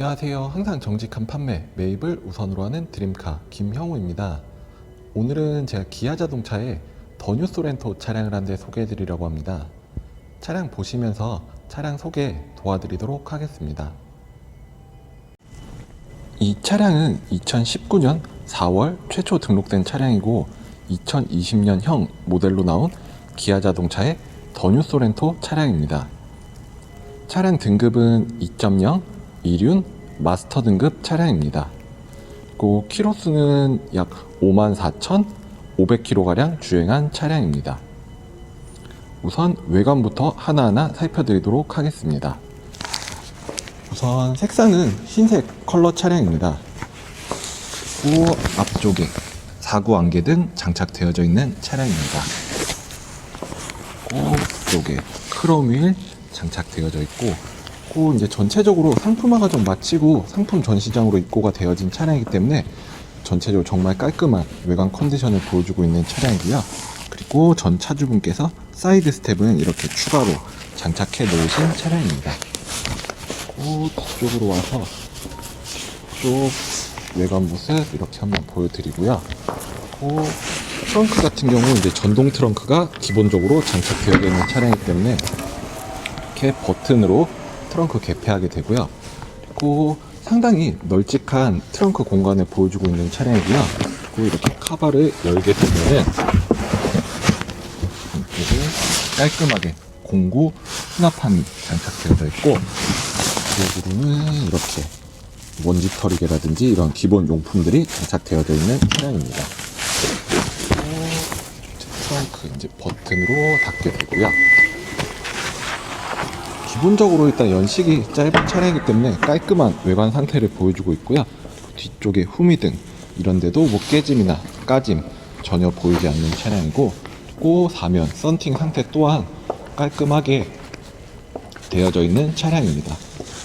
안녕하세요. 항상 정직한 판매, 매입을 우선으로 하는 드림카 김형우입니다. 오늘은 제가 기아 자동차의 더뉴 소렌토 차량을 한 대 소개해 드리려고 합니다. 차량 보시면서 차량 소개 도와드리도록 하겠습니다. 이 차량은 2019년 4월 최초 등록된 차량이고 2020년형 모델로 나온 기아 자동차의 더뉴 소렌토 차량입니다. 차량 등급은 2.0 이륜 마스터 등급 차량입니다. 그리고 키로수는 약 54,500km가량 주행한 차량입니다. 우선 외관부터 하나하나 살펴드리도록 하겠습니다. 우선 색상은 흰색 컬러 차량입니다. 그리고 앞쪽에 사구 안개 등 장착되어져 있는 차량입니다. 그리고 쪽에 크롬 휠 장착되어져 있고 그 이제 전체적으로 상품화가 좀 마치고 상품 전시장으로 입고가 되어진 차량이기 때문에 전체적으로 정말 깔끔한 외관 컨디션을 보여주고 있는 차량이고요. 그리고 전 차주분께서 사이드 스텝은 이렇게 추가로 장착해 놓으신 차량입니다. 그 뒤쪽으로 와서 쪽 외관 모습 이렇게 한번 보여드리고요. 그 트렁크 같은 경우 이제 전동 트렁크가 기본적으로 장착되어 있는 차량이기 때문에 이렇게 버튼으로 트렁크 개폐하게 되고요. 그리고 상당히 널찍한 트렁크 공간을 보여주고 있는 차량이고요. 그리고 이렇게 카바를 열게 되면은 이렇게 깔끔하게 공구 수납함이 장착되어져 있고 뒤쪽으로는 이렇게 먼지 털이개라든지 이런 기본 용품들이 장착되어져 있는 차량입니다. 트렁크 이제 버튼으로 닫게 되고요. 기본적으로 일단 연식이 짧은 차량이기 때문에 깔끔한 외관 상태를 보여주고 있고요. 뒤쪽에 후미등 이런 데도 뭐 깨짐이나 까짐 전혀 보이지 않는 차량이고 고 사면 썬팅 상태 또한 깔끔하게 되어져 있는 차량입니다.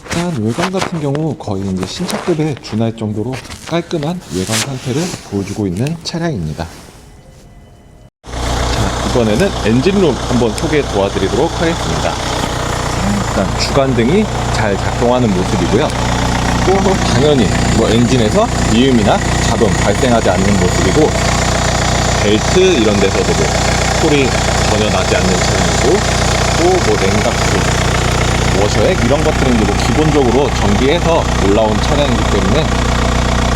일단 외관 같은 경우 거의 이제 신차급에 준할 정도로 깔끔한 외관 상태를 보여주고 있는 차량입니다. 자, 이번에는 엔진룸 한번 소개 도와드리도록 하겠습니다. 일단 주간등이 잘 작동하는 모습이고요. 또 당연히 뭐 엔진에서 미음이나 잡음 발생하지 않는 모습이고 벨트 이런 데서도 뭐 소리 전혀 나지 않는 차량이고 또 뭐 냉각수 워셔액 이런 것들은 뭐 기본적으로 전기해서 올라온 차량이기 때문에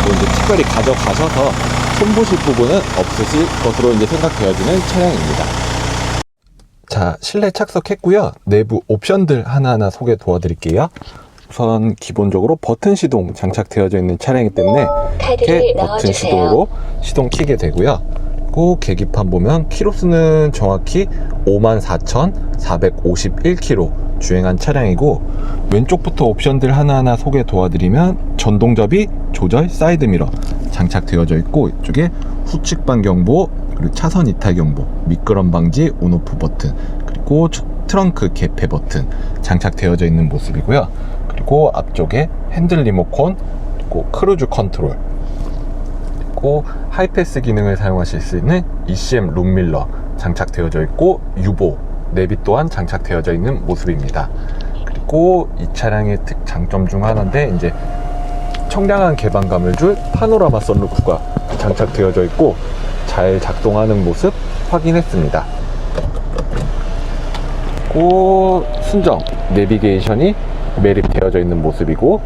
뭐 이제 특별히 가져가셔서 손보실 부분은 없으실 것으로 이제 생각되어지는 차량입니다. 자, 실내 착석했고요. 내부 옵션들 하나하나 소개 도와드릴게요. 우선 기본적으로 버튼 시동 장착되어져 있는 차량이기 때문에 이렇게 버튼. 시동으로 시동 키게 되고요. 그 계기판 보면 키로수는 정확히 54,451km 주행한 차량이고 왼쪽부터 옵션들 하나하나 소개 도와드리면 전동접이 조절 사이드 미러 장착되어져 있고 이쪽에 후측방 경보 그리고 차선 이탈 경보 미끄럼 방지 온오프 버튼 그리고 추- 트렁크 개폐 버튼 장착되어져 있는 모습이고요 그리고 앞쪽에 핸들 리모컨 그리고 크루즈 컨트롤 그리고 하이패스 기능을 사용하실 수 있는 ECM 룸밀러 장착되어져 있고 유보 내비 또한 장착되어져 있는 모습입니다. 그리고 이 차량의 특 장점 중 하나인데 이제 청량한 개방감을 줄 파노라마 선루프가 장착되어져 있고 잘 작동하는 모습 확인했습니다. 그리고 순정 내비게이션이 매립되어져 있는 모습이고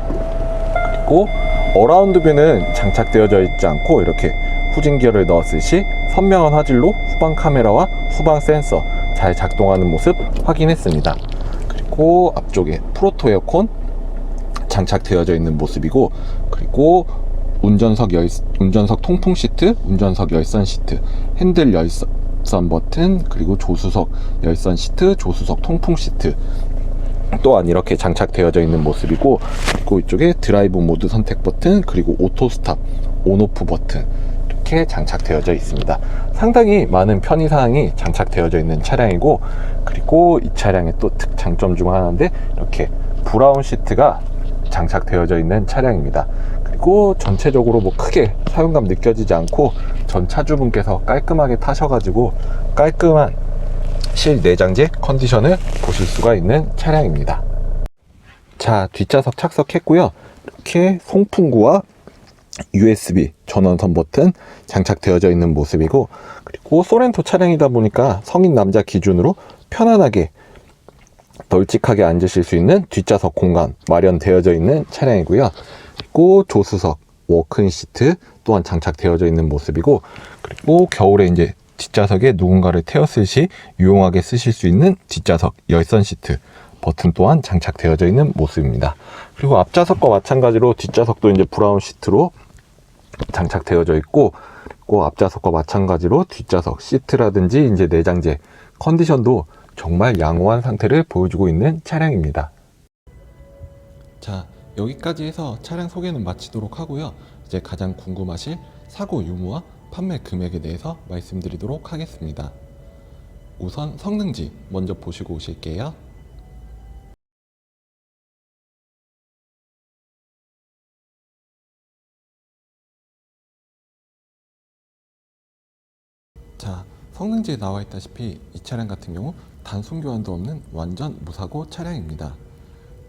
그리고 어라운드 뷰는 장착되어져 있지 않고 이렇게 후진 기어를 넣었을 시 선명한 화질로 후방 카메라와 후방 센서 잘 작동하는 모습 확인했습니다. 그리고 앞쪽에 프로토 에어컨 장착되어져 있는 모습이고 그리고 운전석 열 운전석 통풍 시트, 운전석 열선 시트, 핸들 열선 버튼 그리고 조수석 열선 시트, 조수석 통풍 시트. 또한 이렇게 장착되어져 있는 모습이고 그리고 이쪽에 드라이브 모드 선택 버튼 그리고 오토 스탑 온오프 버튼 이렇게 장착되어져 있습니다. 상당히 많은 편의사항이 장착되어져 있는 차량이고 그리고 이 차량의 또 특장점 중 하나인데 이렇게 브라운 시트가 장착되어져 있는 차량입니다 그리고 전체적으로 뭐 크게 사용감 느껴지지 않고 전 차주분께서 깔끔하게 타셔가지고 깔끔한 실내장재 컨디션을 보실 수가 있는 차량입니다. 자, 뒷좌석 착석했고요. 이렇게 송풍구와 USB 전원선 버튼 장착되어져 있는 모습이고 그리고 소렌토 차량이다 보니까 성인 남자 기준으로 편안하게 널찍하게 앉으실 수 있는 뒷좌석 공간 마련되어져 있는 차량이고요. 그리고 조수석 워크인 시트 또한 장착되어져 있는 모습이고 그리고 겨울에 이제 뒷좌석에 누군가를 태웠을 시 유용하게 쓰실 수 있는 뒷좌석 열선 시트 버튼 또한 장착되어져 있는 모습입니다. 그리고 앞좌석과 마찬가지로 뒷좌석도 이제 브라운 시트로 장착되어져 있고 그리고 앞좌석과 마찬가지로 뒷좌석 시트라든지 이제 내장재 컨디션도 정말 양호한 상태를 보여주고 있는 차량입니다. 자, 여기까지 해서 차량 소개는 마치도록 하고요. 이제 가장 궁금하실 사고 유무와 판매 금액에 대해서 말씀드리도록 하겠습니다. 우선 성능지 먼저 보시고 오실게요. 자, 성능지에 나와 있다시피 이 차량 같은 경우 단순 교환도 없는 완전 무사고 차량입니다.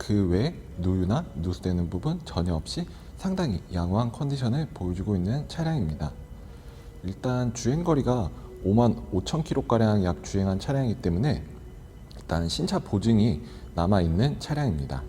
그 외에 누유나 누수되는 부분 전혀 없이 상당히 양호한 컨디션을 보여주고 있는 차량입니다. 일단 주행 거리가 5만 5천 킬로가량 약 주행한 차량이기 때문에 일단 신차 보증이 남아 있는 차량입니다.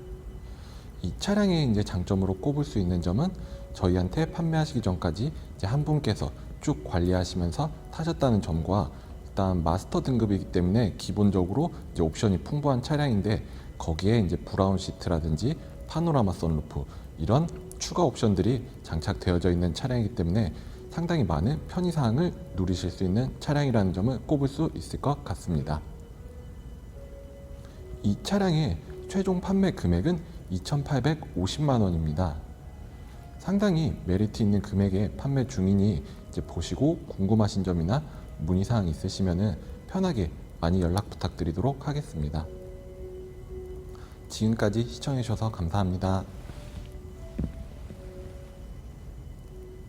이 차량의 이제 장점으로 꼽을 수 있는 점은 저희한테 판매하시기 전까지 이제 한 분께서 쭉 관리하시면서 타셨다는 점과 일단 마스터 등급이기 때문에 기본적으로 이제 옵션이 풍부한 차량인데 거기에 이제 브라운 시트라든지 파노라마 선루프 이런 추가 옵션들이 장착되어져 있는 차량이기 때문에 상당히 많은 편의사항을 누리실 수 있는 차량이라는 점을 꼽을 수 있을 것 같습니다. 이 차량의 최종 판매 금액은 2,850만 원입니다. 상당히 메리트 있는 금액에 판매 중이니 이제 보시고 궁금하신 점이나 문의 사항 있으시면은 편하게 많이 연락 부탁드리도록 하겠습니다. 지금까지 시청해 주셔서 감사합니다.